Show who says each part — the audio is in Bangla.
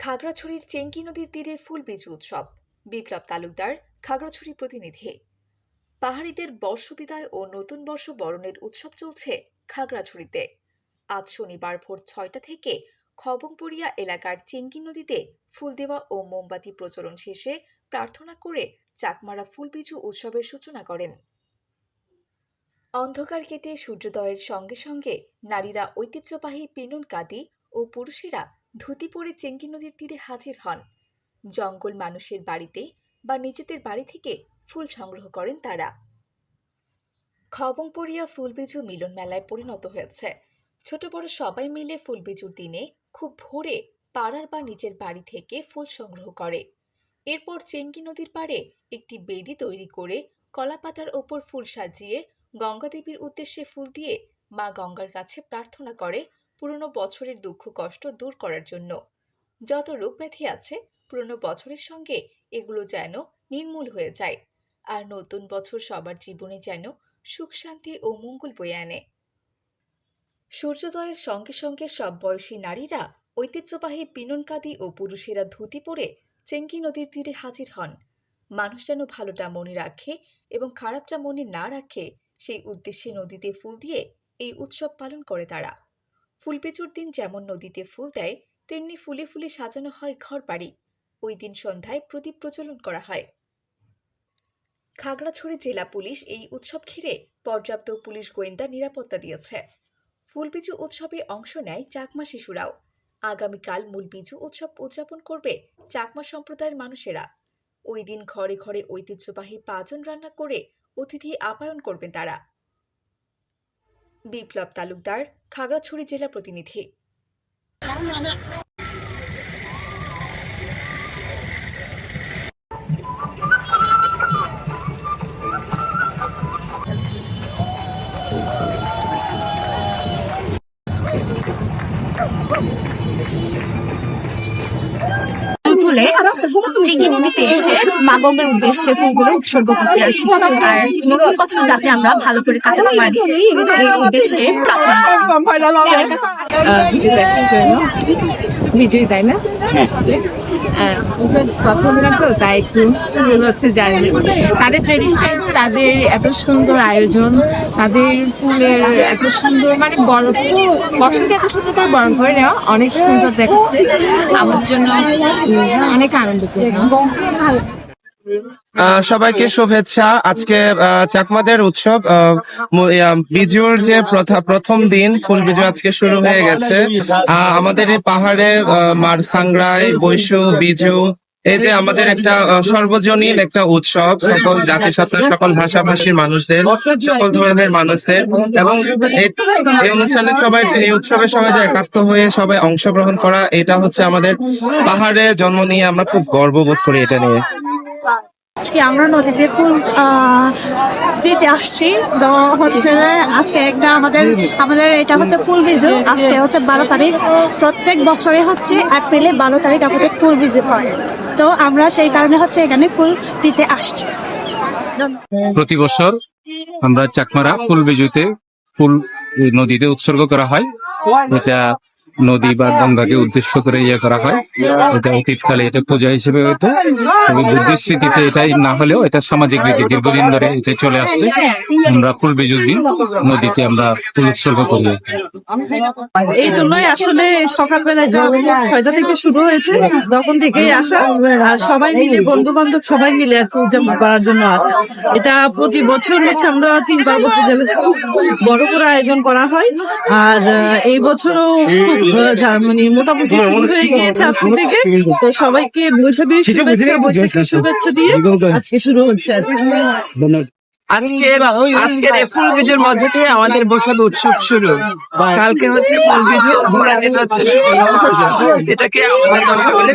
Speaker 1: খাগড়াছড়ির চেঙ্কি নদীর তীরে ফুলবীজ উৎসব। বিপ্লব তালুকদার, খাগড়াছড়ি প্রতিনিধি। পাহাড়িদের বর্ষবিদায় ও নতুন বর্ষ বরণের উৎসব চলছে খাগড়াছড়িতে। আজ শনিবার ভোর ছয়টা থেকে খবংপুরিয়া এলাকার চেঙ্কি নদীতে ফুল দেওয়া ও মোমবাতি প্রচলন শেষে প্রার্থনা করে চাকমারা ফুলবিজু উৎসবের সূচনা করেন। অন্ধকার কেটে সূর্যোদয়ের সঙ্গে সঙ্গে নারীরা ঐতিহ্যবাহী পিনুন কাদি ও পুরুষেরা ধুতি পরে চেঙ্কি নদীর তীরে হাজির হন। জঙ্গল মানুষের বাড়িতে বা নিজেদের বাড়ি থেকে ফুল সংগ্রহ করেন তারা। খবং খবংপড়িয়া ফুলবিজু মিলন মেলায় পরিণত হয়েছে। ছোট বড় সবাই মিলে ফুলবিজুর দিনে খুব ভোরে পাড়ার বা নিজের বাড়ি থেকে ফুল সংগ্রহ করে। এরপর চেঙ্গি নদীর পাড়ে একটি বেদি তৈরি করে কলাপাতার ওপর ফুল সাজিয়ে গঙ্গা দেবীর উদ্দেশ্যে ফুল দিয়ে মা গঙ্গার কাছে প্রার্থনা করে পুরনো বছরের দুঃখ কষ্ট দূর করার জন্য। যত রোগ ব্যাধি আছে, পুরনো বছরের সঙ্গে এগুলো যেন নির্মূল হয়ে যায়। আর নতুন বছর সবার জীবনে যেন সুখ, শান্তি ও মঙ্গল বয়ে আনে। সূর্যোদয়ের সঙ্গে সঙ্গে সব বয়সী নারীরা ঐতিহ্যবাহী পিননকাদি ও পুরুষেরা ধুতি পরে চেঙ্গি নদীর তীরে হাজির হন। মানুষ যেন ভালোটা মনে রাখে এবং খারাপটা মনে না রাখে, সেই উদ্দেশ্যে নদীতে ফুল দিয়ে এই উৎসব পালন করে তারা। ফুলপেচুর দিন যেমন নদীতে ফুল দেয়, তেমনি ফুলে ফুলে সাজানো হয় ঘর বাড়ি ওই দিন সন্ধ্যায় প্রদীপ প্রচলন করা হয়। খাগড়াছড়ি জেলা পুলিশ এই উৎসব ঘিরে পর্যাপ্ত পুলিশ গোয়েন্দা নিরাপত্তা দিয়েছে। ফুলবিজু উৎসবে অংশ নেয় চাকমা শিশুরাও। আগামীকাল মূল বিজু উৎসব উদযাপন করবে চাকমা সম্প্রদায়ের মানুষেরা। ওই দিন ঘরে ঘরে ঐতিহ্যবাহী পাজন রান্না করে অতিথি আপ্যায়ন করবেন তারা। বিপ্লব তালুকদার খাগড়াছড়ি জেলা প্রতিনিধি।
Speaker 2: চিংড়ি নদীতে এসে মা গঙ্গার উদ্দেশ্যে ফুলগুলো উৎসর্গ করতে আসি। আর নতুন বছর যাতে আমরা ভালো করে কাটাতে পারি, এই উদ্দেশ্যে প্রার্থনা
Speaker 3: ভিডিও তাই না? হ্যাঁ, তো তাই একটু হচ্ছে জানি তাদের ট্রেডিশন তাদের এত সুন্দর আয়োজন তাদের ফুলের এত সুন্দর মানে বড় গঠনকে এত সুন্দর করে নেওয়া অনেক সুন্দর দেখাচ্ছে। আমার জন্য অনেক আনন্দ
Speaker 4: আহ, সবাইকে শুভেচ্ছা। আজকে চাকমাদের উৎসব বিজুর যে প্রথা- প্রথম দিন, ফুল বিজু আজকে শুরু হয়ে গেছে। আমাদের এই পাহাড়ে মার সাংরাই বৈশু, বিজু, এই যে আমাদের একটা সর্বজনীন একটা উৎসব, সকল জাতি সকল ভাষাভাষীর মানুষদের, সকল ধর্মের মানুষদের। এবং এই- এই অনুষ্ঠানে সবাই, এই উৎসবে সবাই যে একাত্ম হয়ে সবাই অংশগ্রহণ করা, এটা হচ্ছে আমাদের পাহাড়ে জন্ম নিয়ে আমরা খুব গর্ববোধ করি এটা নিয়ে।
Speaker 5: আজকে আমরা নদীতে ফুল দিতে আসছি। তো হচ্ছে আজকে একটা আমাদের আমাদের এটা হচ্ছে ফুল বিজু। আজকে হচ্ছে বারো তারিখ। প্রত্যেক বছরে হচ্ছে এপ্রিলে বারো তারিখ আমাদের ফুল বিজু হয়। তো আমরা সেই কারণে হচ্ছে এখানে ফুল দিতে আসছি।
Speaker 6: প্রতি বছর আমরা চাকমারা ফুল বিজুতে ফুল নদীতে উৎসর্গ করা হয়। এটা নদী বা গঙ্গাকে উদ্দেশ্য করে ইয়ে করা হয়। এটা অতীতকালে এটা পূজা হিসেবে হতো। তবে বুদ্ধির এটাই না হলেও এটা সামাজিক রীতি। দীর্ঘদিন ধরে এটা চলে আসছে। আমরা বিজুর দিন নদীতে আমরা উৎসর্গ করি।
Speaker 7: এই জন্যই আসলে সকালবেলায় ছয়টা থেকে শুরু হয়েছে। তখন থেকেই আসা। আর সবাই মিলে বন্ধু বান্ধব সবাই মিলে আর উদযাপন করার জন্য আসা। এটা প্রতি বছর হচ্ছে আমরা তিনবার বছর বড় করে আয়োজন করা হয়। আর এই বছরও খুব আহ, যা- মানে মোটামুটি হয়ে গিয়েছে আজকে থেকে। তো সবাইকে বৈশাখীর শুভেচ্ছা বৈশাখীর শুভেচ্ছা দিয়ে আজকে শুরু হচ্ছে আর
Speaker 8: আজকের আজকের ফুল বীজের মধ্যে দিয়ে আমাদের বৈশাখ উৎসব শুরু। কালকে হচ্ছে ফুল বীজু ঘোড়া দিন হচ্ছে এটাকে আমাদের ভাষা বলে